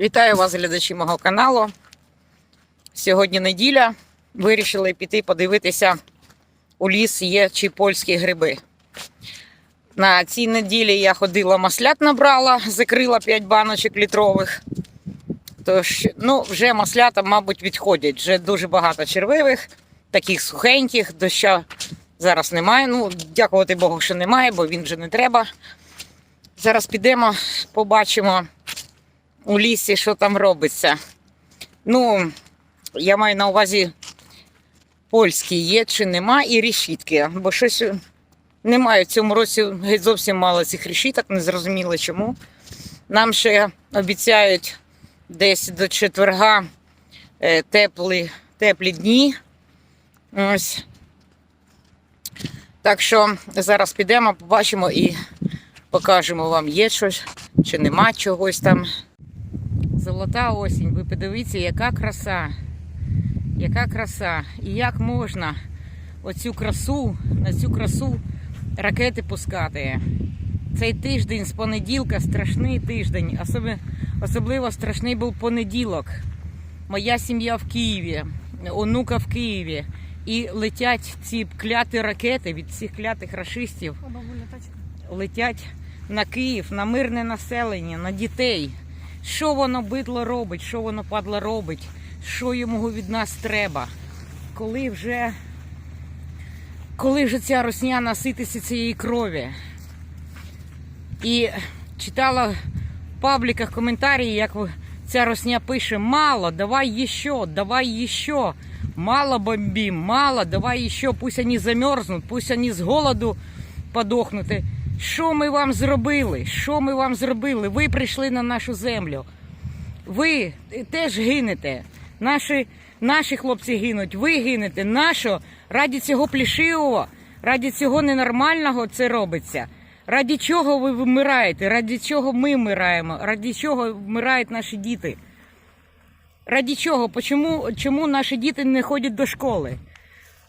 Вітаю вас, глядачі мого каналу. Сьогодні неділя. Вирішили піти подивитися у ліс є чи польські гриби. На цій неділі я ходила маслят набрала, закрила 5 баночок літрових. Тож, ну, вже маслята, мабуть, відходять. Вже дуже багато червивих, таких сухеньких, доща зараз немає. Ну, дякувати Богу, що немає, бо він вже не треба. Зараз підемо, побачимо у лісі, що там робиться. Ну, я маю на увазі польські є чи нема, і решітки. Бо щось немає в цьому році геть зовсім мало цих решіток, не зрозуміло чому. Нам ще обіцяють десь до четверга е, теплі, теплі дні. Ось. Так що зараз підемо, побачимо і покажемо вам, є щось чи нема чогось там. Золота осінь, ви подивіться, яка краса. Яка краса. І як можна оцю красу, на цю красу ракети пускати. Цей тиждень з понеділка страшний тиждень. Особи- Особливо страшний був понеділок. Моя сім'я в Києві, онука в Києві. І летять ці кляті ракети від цих клятих рашистів летять на Київ, на мирне населення, на дітей. Що воно бидло робить, що воно падло робить, що йому від нас треба. Коли вже, коли вже ця росня насититься цієї крові. І читала в пабліках коментарі, як ця росня пише: мало, давай ще, давай ще. Мало бомбим, мало, давай ще, пусть вони замерзнуть, пусть вони з голоду подохнуть. Що ми вам зробили? Що ми вам зробили? Ви прийшли на нашу землю. Ви теж гинете. Наші, наші хлопці гинуть, ви гинете. Нащо? Раді цього плішивого, раді цього ненормального це робиться. Раді чого ви вмираєте? Раді чого ми вмираємо? Раді чого вмирають наші діти? Раді чого? Чому, чому наші діти не ходять до школи?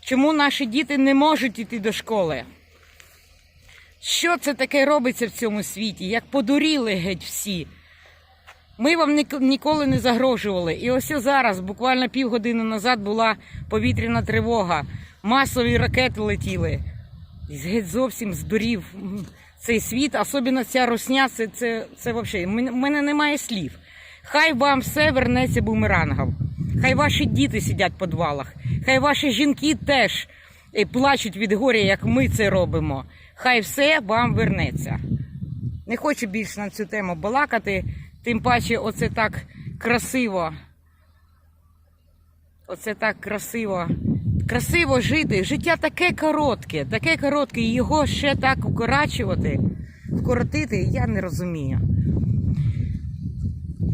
Чому наші діти не можуть йти до школи? Що це таке робиться в цьому світі? Як подуріли геть всі. Ми вам ніколи не загрожували. І ось зараз, буквально півгодини назад, була повітряна тривога. Масові ракети летіли. І Геть зовсім здурів м, цей світ, особливо ця русня, це, це, це взагалі. У мене немає слів. Хай вам все вернеться бумерангом. Хай ваші діти сидять в підвалах. Хай ваші жінки теж е, плачуть від горя, як ми це робимо. Хай все вам вернеться. Не хочу більше на цю тему балакати, тим паче, оце так красиво. Оце так красиво. Красиво жити. Життя таке коротке, таке коротке, і його ще так укорачувати, вкоротити, я не розумію.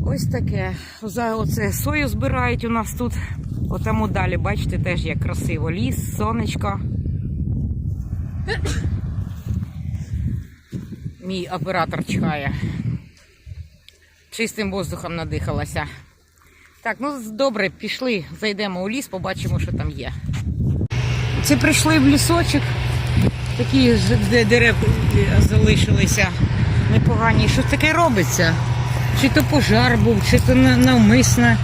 Ось таке. За оце сою збирають у нас тут. Отаму далі, бачите, теж як красиво. Ліс, сонечко. Мій оператор чхає. Чистим воздухом надихалася. Так, ну добре, пішли, зайдемо у ліс, побачимо, що там є. Це прийшли в лісочок. Такі ж де дерев залишилися непогані. Що таке робиться? Чи то пожар був, чи то на- навмисно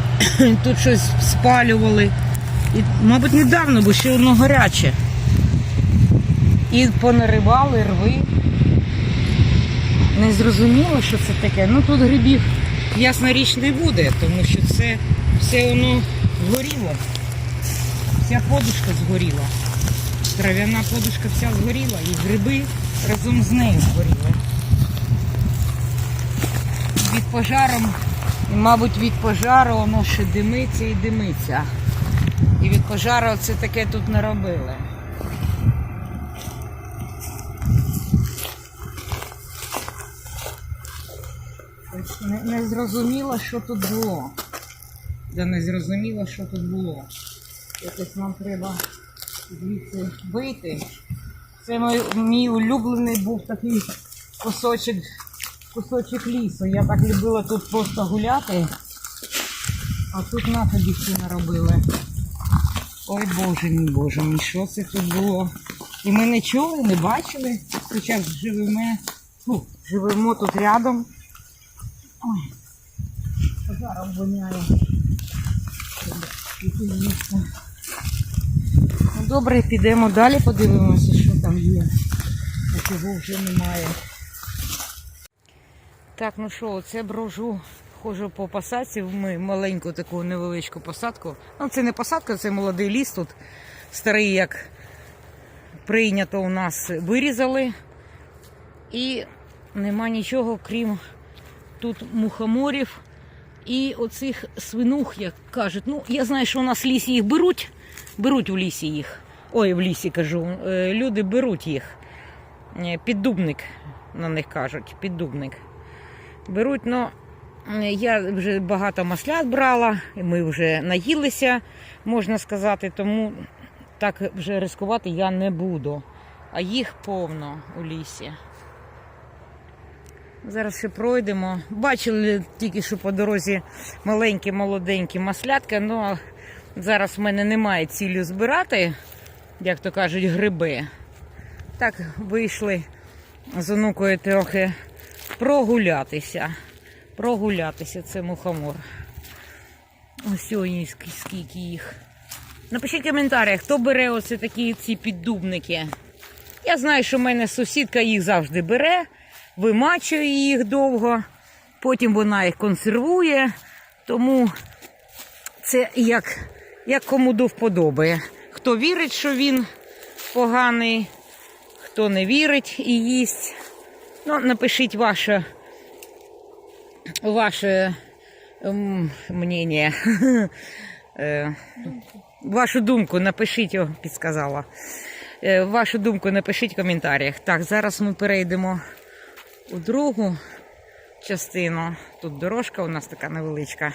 тут щось спалювали. І, мабуть, недавно, бо ще воно гаряче. І понаривали рви. Не зрозуміло, що це таке. Ну тут грибів, ясна річ, не буде, тому що це все воно згоріло. Вся подушка згоріла. Трав'яна подушка вся згоріла і гриби разом з нею згоріли. Від пожару, і, мабуть, від пожару воно ще димиться і димиться. І від пожару це таке тут не Не, зрозуміло, що тут було. Я не зрозуміла, що тут було. Якось нам треба звідси вийти. Це мій, мій улюблений був такий кусочок, кусочок лісу. Я так любила тут просто гуляти. А тут на тобі наробили. Ой Боже мій Боже мій, що це тут було? І ми не чули, не бачили, хоча живемо, живемо тут рядом. Ой. пожаром воняє. Ну, добре, підемо далі, подивимося, що там є. А чого вже немає. Так, ну що, це брожу, ходжу по посадці. Ми маленьку таку невеличку посадку. Ну, це не посадка, це молодий ліс тут. Старий, як прийнято у нас, вирізали. І нема нічого, крім тут мухоморів і оцих свинух, як кажуть. Ну, я знаю, що у нас в лісі їх беруть. Беруть у лісі їх. Ой, в лісі кажу. Е, Люди беруть їх. Е, Піддубник на них кажуть. Піддубник. Беруть, ну я вже багато маслят брала, ми вже наїлися, можна сказати, тому так вже ризикувати я не буду. А їх повно у лісі. Зараз ще пройдемо. Бачили тільки, що по дорозі маленькі, молоденькі маслятка, але зараз в мене немає цілі збирати, як то кажуть, гриби. Так вийшли з онукою трохи прогулятися. Прогулятися, це мухомор. Ось ск- скільки їх. Напишіть в коментарях, хто бере оце такі ці піддубники. Я знаю, що в мене сусідка їх завжди бере, вимачує їх довго, потім вона їх консервує. Тому це як, як кому до вподобає. Хто вірить, що він поганий, хто не вірить і їсть. Ну, напишіть ваше, ваше ем, мнення. Е, Вашу думку напишіть, о, підсказала. Е, Вашу думку напишіть в коментарях. Так, зараз ми перейдемо у другу частину. Тут дорожка у нас така невеличка.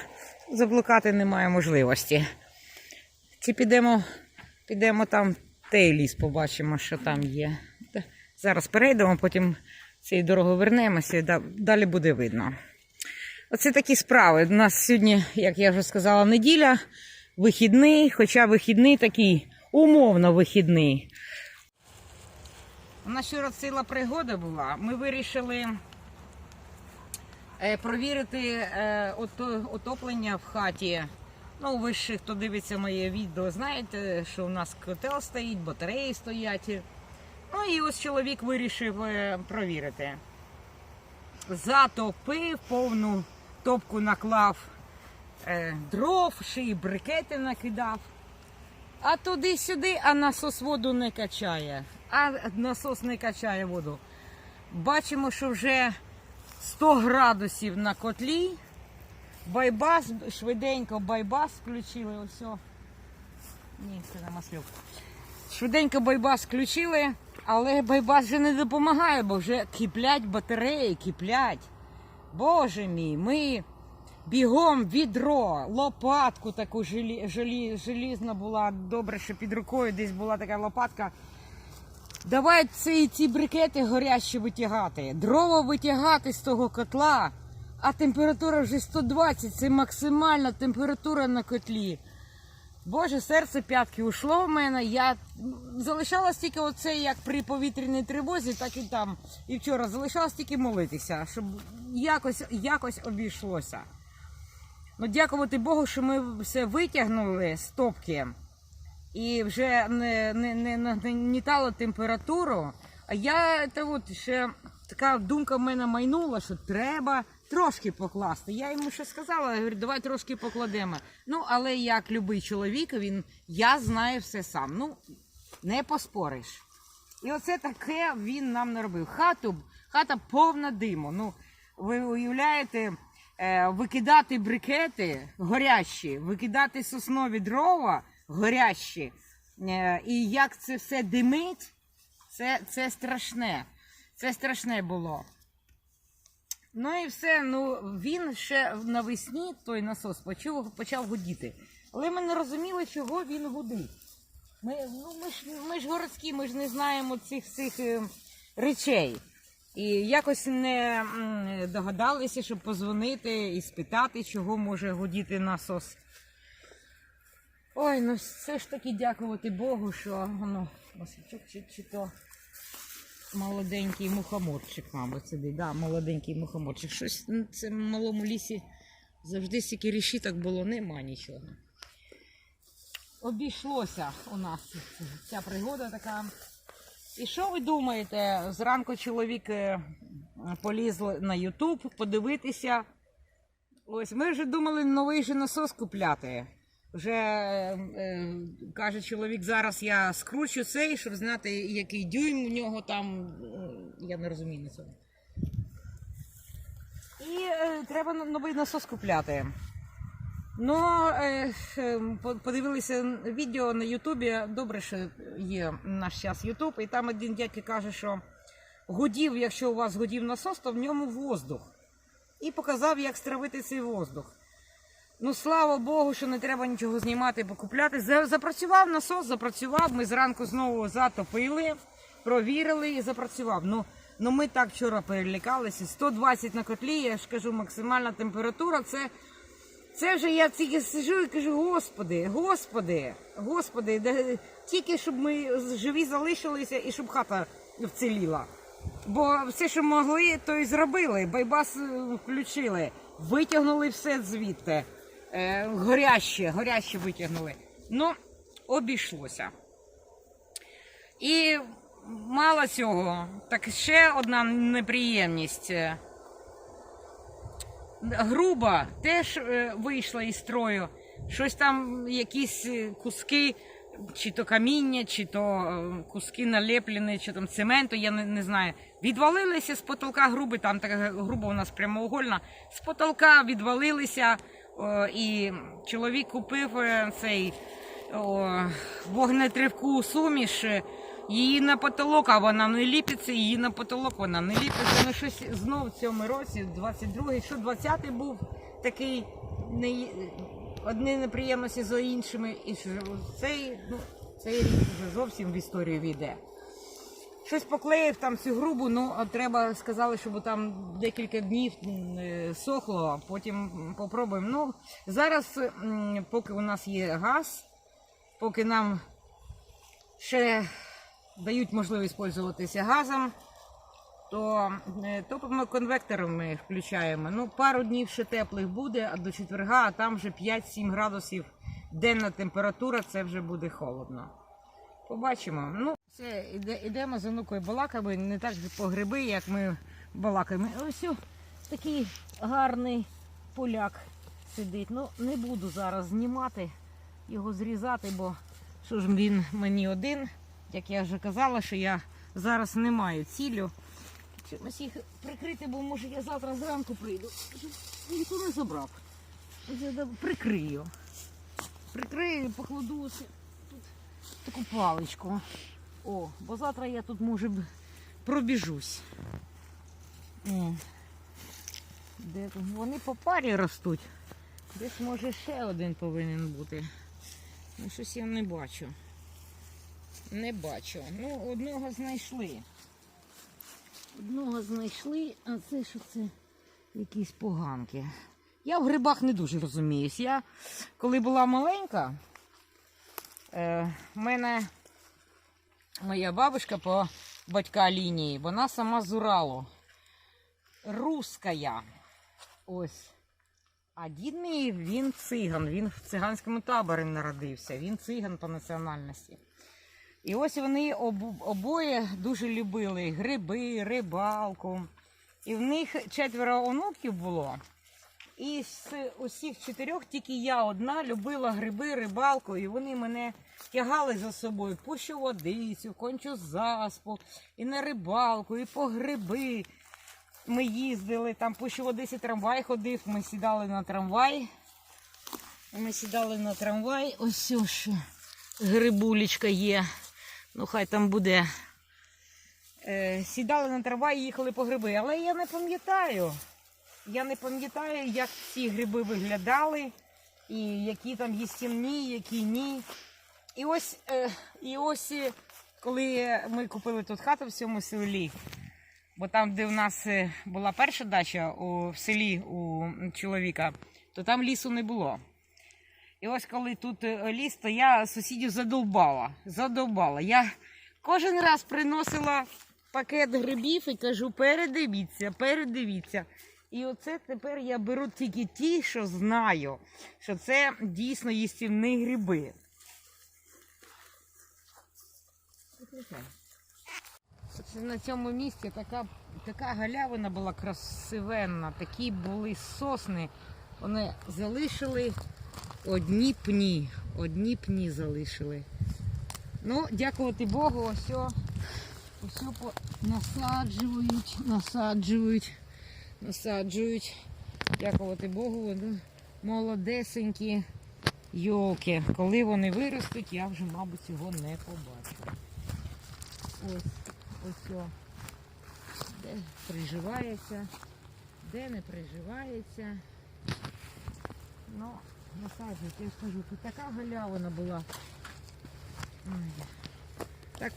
Заблукати немає можливості. Чи підемо, підемо там той ліс, побачимо, що там є. Зараз перейдемо, потім цією дорогою вернемося, і далі буде видно. Оце такі справи. У нас сьогодні, як я вже сказала, неділя, вихідний, хоча вихідний такий умовно вихідний. У нас вчора ціла пригода була. Ми вирішили е, провірити е, отоплення в хаті. Ну, ви ж, хто дивиться моє відео, знаєте, що у нас котел стоїть, батареї стоять. Ну і ось чоловік вирішив е, провірити. Затопив, повну топку наклав дров, ще й брикети накидав. А туди-сюди, а насос воду не качає. А насос не качає воду. Бачимо, що вже 100 градусів на котлі. Байбас, швиденько байбас включили. Ось. Ні, це не маслюк. Швиденько байбас включили, але байбас вже не допомагає, бо вже киплять батареї, киплять. Боже мій, ми бігом відро, лопатку таку желі, желі, желізна була, добре, що під рукою десь була така лопатка. Давай ці, ці брикети горящі витягати, дрова витягати з того котла, а температура вже 120, це максимальна температура на котлі. Боже, серце п'ятки ушло в мене. Я залишалась тільки оце, як при повітряній тривозі, так і там. І вчора залишалась тільки молитися, щоб якось, якось обійшлося. Ну, дякувати Богу, що ми все витягнули з топки і вже не, не, не, нагнітало температуру. А я та от ще така думка в мене майнула, що треба трошки покласти. Я йому ще сказала, я говорю, давай трошки покладемо. Ну, але як любий чоловік, він я знаю все сам. Ну, не поспориш. І оце таке він нам наробив. Хату, хата повна диму. Ну, ви уявляєте, е, викидати брикети горящі, викидати соснові дрова горящі. Е, і як це все димить, це, це страшне. Це страшне було. Ну і все. Ну він ще навесні той насос почав, почав гудіти. Але ми не розуміли, чого він гудить. Ми, ну, ми, ж, ми ж городські, ми ж не знаємо цих всіх е, речей. І якось не догадалися, щоб позвонити і спитати, чого може гудіти насос. Ой, ну все ж таки дякувати Богу, що воно маслячок чи, чи то молоденький мухоморчик, мабуть, сидить. Да, молоденький мухоморчик. Щось в цьому малому лісі Завжди стільки решіток було, нема нічого. Обійшлося у нас ця пригода така. І що ви думаєте? Зранку чоловік е, поліз на Ютуб подивитися. Ось ми вже думали новий же насос купляти. Вже е, каже чоловік, зараз я скручу цей, щоб знати, який дюйм у нього там. е, Я не розумію на цьому. І е, треба новий насос купляти. Ну, е, подивилися відео на Ютубі. Добре, що є наш час Ютуб, і там один дядько каже, що гудів, якщо у вас гудів насос, то в ньому воздух. І показав, як стравити цей воздух. Ну, слава Богу, що не треба нічого знімати, покупляти. За- Запрацював насос, запрацював. Ми зранку знову затопили, провірили і запрацював. Ну, ну ми так вчора перелякалися. 120 на котлі, я ж кажу, максимальна температура. Це, це вже я тільки сижу і кажу, господи, господи, господи, де- тільки щоб ми живі залишилися і щоб хата вціліла. Бо все, що могли, то і зробили. Байбас е, включили, витягнули все звідти. Е, горяще, горяще витягнули. Ну, обійшлося. І мало цього, так ще одна неприємність. Е, Груба теж е, вийшла із строю. Щось там, якісь куски, чи то каміння, чи то куски налеплені, чи там цементу, я не, не знаю. Відвалилися з потолка груби, там така груба у нас прямоугольна. З потолка відвалилися, і чоловік купив е, цей о, вогнетривку суміш. е, Її на потолок, а вона не ліпиться, її на потолок вона не ліпиться. Ну щось знов в цьому році, 22-й, що 20-й був такий не, одні неприємності за іншими. І цей, ну, цей рік вже зовсім в історію війде. Щось поклеїв там цю грубу, ну треба сказали, щоб там декілька днів е, сохло, а потім попробуємо. Ну, зараз, поки у нас є газ, поки нам ще дають можливість пользуватися газом, то е, топимо конвектором включаємо. Ну, пару днів ще теплих буде, а до четверга, а там вже 5-7 градусів денна температура, це вже буде холодно. Побачимо. Ну, все, іде, ідемо з онукою балаками, не так по гриби, як ми балакаємо. Ось такий гарний поляк сидить. Ну, не буду зараз знімати, його зрізати, бо що ж він мені один. Як я вже казала, що я зараз не маю цілю. Чимось їх прикрити, бо може я завтра зранку прийду. Ніхто не забрав. Прикрию. Прикрию, покладу тут таку паличку. О, бо завтра я тут може пробіжусь. О, Де тут? Вони по парі ростуть. Десь може ще один повинен бути. Ну, щось я не бачу. Не бачу. Ну, одного знайшли. Одного знайшли, а це що це якісь поганки. Я в грибах не дуже розуміюсь. Я коли була маленька, е, в мене моя бабушка по батька лінії, вона сама з Уралу. Руская. Ось. А дід мій він циган, він в циганському таборі народився, він циган по національності. І ось вони об- обоє дуже любили гриби, рибалку. І в них четверо онуків було. І з усіх чотирьох тільки я одна любила гриби, рибалку, і вони мене тягали за собою по водицю, кончу заспу, і на рибалку, і по гриби. Ми їздили, там по Щоводиці трамвай ходив, ми сідали на трамвай. Ми сідали на трамвай, ось ось грибулечка є. Ну, хай там буде. Е, сідали на трамвай і їхали по гриби. Але я не пам'ятаю. Я не пам'ятаю, як ці гриби виглядали, і які там їстівні, які ні. І ось, е, і ось е, коли ми купили тут хату в цьому селі, бо там, де в нас е, була перша дача у, в селі у чоловіка, то там лісу не було. І ось коли тут ліс, то я сусідів задовбала. Задовбала. Я кожен раз приносила пакет грибів і кажу, передивіться, передивіться. І оце тепер я беру тільки ті, що знаю, що це дійсно їстівні гриби. На цьому місці така, така галявина була красивенна, такі були сосни. Вони залишили одні пні. Одні пні залишили. Ну, дякувати Богу, ось ось насаджують, насаджують, насаджують. Дякувати Богу, вони молодесенькі йолки. Коли вони виростуть, я вже, мабуть, цього не побачу. Ось, ось о. Де приживається, де не приживається. Ну, насаджують, я ж кажу, тут така галявина була. Так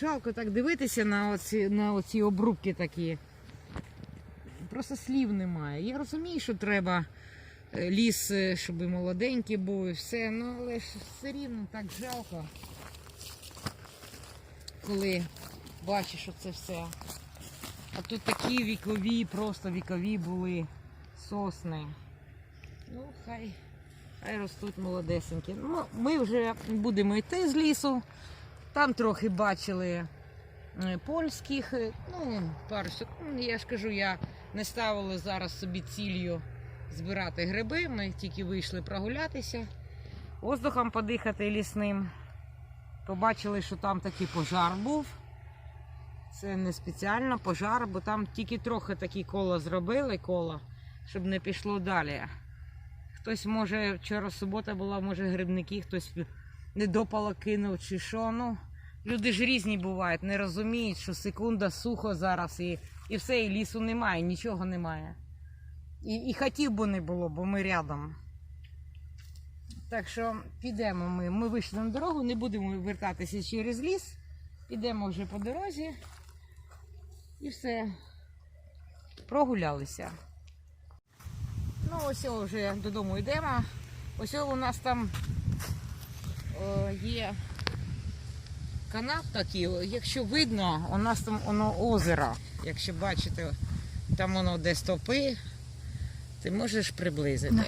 жалко так дивитися на оці, на оці обрубки такі. Просто слів немає. Я розумію, що треба е, ліс, е, щоб і молоденький був і все, ну але ж все рівно так жалко, коли бачиш оце все. А тут такі вікові, просто вікові були сосни. Ну, хай, хай ростуть молодесенькі. Ну, ми вже будемо йти з лісу. Там трохи бачили е, польських, ну, пару ну, Я ж кажу, я не ставила зараз собі ціллю збирати гриби. Ми тільки вийшли прогулятися, воздухом подихати лісним. Побачили, що там такий пожар був. Це не спеціально пожар, бо там тільки трохи такі кола зробили коло, щоб не пішло далі. Хтось може, вчора субота була, може грибники, хтось недопало кинув чи що. Ну, люди ж різні бувають, не розуміють, що секунда сухо зараз і, і все, і лісу немає, нічого немає. І, і хотів би не було, бо ми рядом. Так що підемо ми. Ми вийшли на дорогу, не будемо вертатися через ліс. Підемо вже по дорозі. І все. Прогулялися. Ну, ось вже додому йдемо. Ось у нас там е, є канат такий, якщо видно, у нас там воно озеро. Якщо бачите, там воно де стопи, ти можеш приблизити.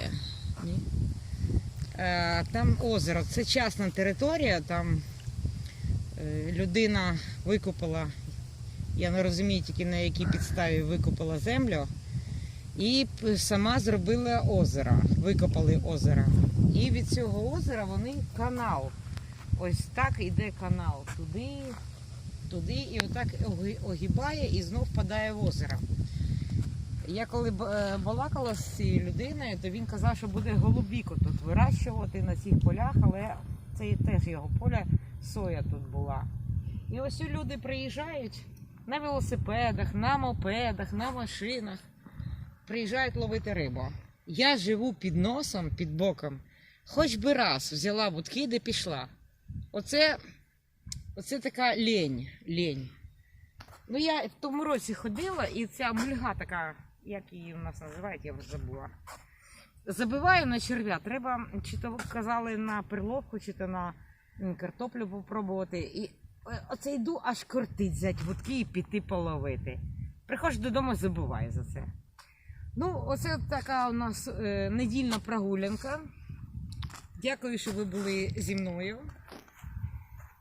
Ні? Е, там озеро, це частна територія, там е, людина викупила, я не розумію тільки на якій підставі викупила землю. І сама зробила озеро, викопали озеро. І від цього озера вони канал. Ось так іде канал. Туди, туди, і отак оги- огибає і знов впадає в озеро. Я коли е, балакала з цією людиною, то він казав, що буде голубіку тут вирощувати на цих полях, але це теж його поля, соя тут була. І ось люди приїжджають на велосипедах, на мопедах, на машинах приїжджають ловити рибу. Я живу під носом, під боком, хоч би раз взяла будки, де пішла. Оце, оце така лень, лень. Ну, я в тому році ходила, і ця мульга така, як її у нас називають, я вже забула. Забиваю на черв'я. Треба, чи то казали на перловку, чи то на картоплю попробувати. І е, оце йду, аж кортить взяти вудки і піти половити. Приходжу додому, забуваю за це. Ну, оце така у нас е, недільна прогулянка. Дякую, що ви були зі мною.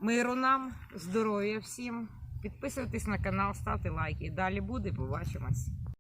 Миру нам, здоров'я всім. Підписуйтесь на канал, ставте лайки. Далі буде, побачимось.